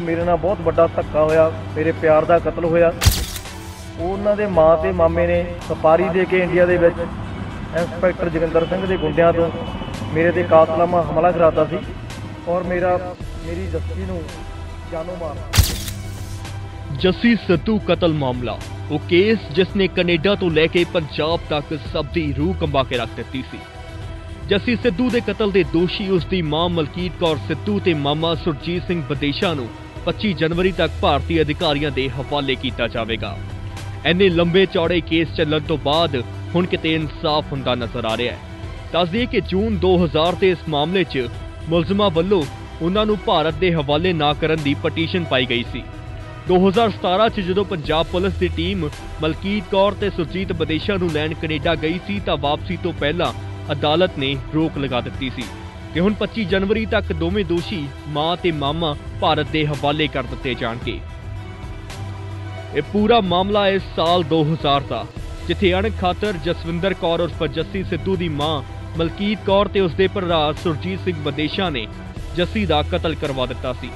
ਮੇਰੇ ਨਾਲ ਬਹੁਤ ਵੱਡਾ ਧੱਕਾ ਹੋਇਆ, ਮੇਰੇ ਪਿਆਰ ਦਾ ਕਤਲ ਹੋਇਆ। ਉਹਨਾਂ ਦੇ ਮਾਂ ਤੇ ਮਾਮੇ ਨੇ ਸਪਾਰੀ ਦੇ ਕੇ ਇੰਡੀਆ ਦੇ ਵਿੱਚ ਇੰਸਪੈਕਟਰ ਜਗਿੰਦਰ ਸਿੰਘ ਦੇ ਗੁੰਡਿਆਂ ਤੋਂ ਮੇਰੇ ਤੇ ਕਾਤਲਾਮਾ ਹਮਲਾ ਕਰਾਤਾ ਸੀ ਔਰ ਮੇਰਾ, ਮੇਰੀ ਜੱਸੀ ਨੂੰ ਜਾਨੋਂ ਮਾਰ ਜੱਸੀ ਸਿੱਧੂ ਕਤਲ ਮਾਮਲਾ, ਉਹ ਕੇਸ ਜਿਸ ਨੇ ਕੈਨੇਡਾ ਤੋਂ ਲੈ ਕੇ ਪੰਜਾਬ ਤੱਕ ਸਭ ਦੀ ਰੂਹ ਕੰਬਾ ਕੇ ਰੱਖ ਦਿੱਤੀ ਸੀ। ਜੱਸੀ ਸਿੱਧੂ ਦੇ ਕਤਲ ਦੇ ਦੋਸ਼ੀ ਉਸ ਦੀ ਮਾਂ ਮਲਕੀਤ ਕੌਰ ਸਿੱਧੂ ਤੇ ਮਾਮਾ ਸੁਰਜੀਤ ਸਿੰਘ ਬਦੇਸ਼ਾ ਨੂੰ 25 ਜਨਵਰੀ ਤੱਕ ਭਾਰਤੀ ਅਧਿਕਾਰੀਆਂ ਦੇ ਹਵਾਲੇ ਕੀਤਾ ਜਾਵੇਗਾ। ਐਨੇ ਲੰਬੇ ਚੌੜੇ ਕੇਸ ਚੱਲਣ ਤੋਂ ਬਾਅਦ ਹੁਣ ਕਿਤੇ ਇਨਸਾਫ ਹੁੰਦਾ ਨਜ਼ਰ ਆ ਰਿਹਾ ਹੈ। ਦੱਸ ਕਿ ਜੂਨ 2000 ਦੇ ਇਸ ਮਾਮਲੇ 'ਚ ਮੁਲਜ਼ਮਾਂ ਵੱਲੋਂ ਉਹਨਾਂ ਨੂੰ ਭਾਰਤ ਦੇ ਹਵਾਲੇ ਨਾ ਕਰਨ ਦੀ ਪਟੀਸ਼ਨ ਪਾਈ ਗਈ ਸੀ। 2017 ਚ ਜਦੋਂ ਪੰਜਾਬ ਪੁਲਿਸ ਦੀ ਟੀਮ ਮਲਕੀਤ ਕੌਰ ਤੇ ਸੁਰਜੀਤ ਬਦੇਸ਼ਾ ਨੂੰ ਲੈਣ ਕੈਨੇਡਾ ਗਈ ਸੀ ਤਾਂ ਵਾਪਸੀ ਤੋਂ ਪਹਿਲਾਂ ਅਦਾਲਤ ਨੇ ਰੋਕ ਲਗਾ ਦਿੱਤੀ ਸੀ। ਤੇ ਹੁਣ 25 ਜਨਵਰੀ ਤੱਕ ਦੋਵੇਂ ਦੋਸ਼ੀ ਮਾਂ ਤੇ ਮਾਮਾ ਭਾਰਤ ਦੇ ਹਵਾਲੇ ਕਰ ਦਿੱਤੇ ਜਾਣਗੇ। ਇਹ ਪੂਰਾ ਮਾਮਲਾ ਇਸ ਸਾਲ 2000 ਦਾ, ਜਿੱਥੇ ਅਣਖ ਖਾਤਰ ਜਸਵਿੰਦਰ ਕੌਰ ਉਰਫ ਜੱਸੀ ਸਿੱਧੂ ਦੀ ਮਾਂ ਮਲਕੀਤ ਕੌਰ ਤੇ ਉਸਦੇ ਭਰਾ ਸੁਰਜੀਤ ਸਿੰਘ ਬਦੇਸ਼ਾ ਨੇ ਜੱਸੀ ਦਾ ਕਤਲ ਕਰਵਾ ਦਿੱਤਾ ਸੀ।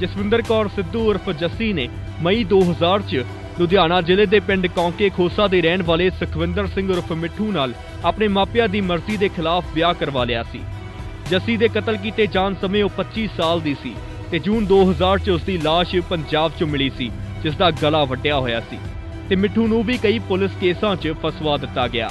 ਜਸਵਿੰਦਰ ਕੌਰ ਸਿੱਧੂ ਉਰਫ ਜੱਸੀ ਨੇ ਮਈ 2000 ਚ ਲੁਧਿਆਣਾ ਜ਼ਿਲ੍ਹੇ ਦੇ ਪਿੰਡ ਕੌਂਕੇ ਖੋਸਾ ਦੇ ਰਹਿਣ ਵਾਲੇ ਸੁਖਵਿੰਦਰ ਸਿੰਘ ਉਰਫ ਮਿੱਠੂ ਨਾਲ ਆਪਣੇ ਮਾਪਿਆਂ ਦੀ ਮਰਜ਼ੀ ਦੇ ਖਿਲਾਫ ਵਿਆਹ ਕਰਵਾ ਲਿਆ ਸੀ। ਜੱਸੀ ਦੇ ਕਤਲ ਕੀਤੇ ਜਾਣ ਸਮੇਂ ਉਹ 25 ਸਾਲ ਦੀ ਸੀ ਤੇ ਜੂਨ 2000 ਚ ਉਸ ਦੀ ਲਾਸ਼ ਪੰਜਾਬ 'ਚ ਮਿਲੀ ਸੀ ਜਿਸ ਦਾ ਗਲਾ ਵੱਢਿਆ ਹੋਇਆ ਸੀ ਤੇ ਮਿੱਠੂ ਨੂੰ ਵੀ ਕਈ ਪੁਲਿਸ ਕੇਸਾਂ 'ਚ ਫਸਵਾ ਦਿੱਤਾ ਗਿਆ।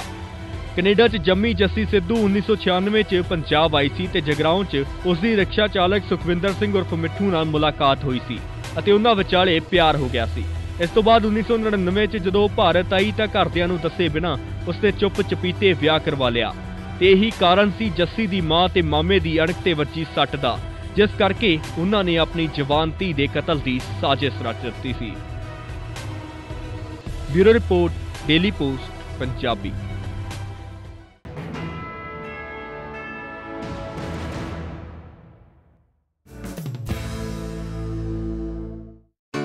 ਕੈਨੇਡਾ 'ਚ ਜੰਮੀ ਜੱਸੀ ਸਿੱਧੂ 1996 'ਚ ਪੰਜਾਬ ਆਈ ਸੀ ਤੇ ਜਗਰਾਉਂ 'ਚ ਉਸ ਦੀ ਰਿਕਸ਼ਾ ਚਾਲਕ ਸੁਖਵਿੰਦਰ ਸਿੰਘ ਉਰਫ ਮਿੱਠੂ ਨਾਲ ਮੁਲਾਕਾਤ ਹੋਈ ਸੀ ਅਤੇ ਉਹਨਾਂ ਵਿਚਾਲੇ ਪਿਆਰ ਹੋ ਗਿਆ ਸੀ। ਇਸ ਤੋਂ ਬਾਅਦ 1999 'ਚ ਜਦੋਂ ਭਾਰਤ ਆਈ ਤਾਂ ਘਰਦਿਆਂ ਨੂੰ ਦੱਸੇ ਬਿਨਾਂ ਉਸ ਤੇ ਚੁੱਪ ਚਪੀਤੇ ਵਿਆਹ ਕਰਵਾ ਲਿਆ। ਤੇ ਇਹੀ ਕਾਰਨ ਸੀ ਜੱਸੀ ਦੀ ਮਾਂ ਤੇ ਮਾਮੇ ਦੀ ਅਣਖ ਤੇ ਵੱਜੀ ਸੱਟ ਦਾ, ਜਿਸ ਕਰਕੇ ਉਹਨਾਂ ਨੇ ਆਪਣੀ ਜਵਾਨ ਧੀ ਦੇ ਕਤਲ ਦੀ ਸਾਜ਼ਿਸ਼ ਰਚ ਦਿੱਤੀ ਸੀ। Bureau report, daily post, Punjabi.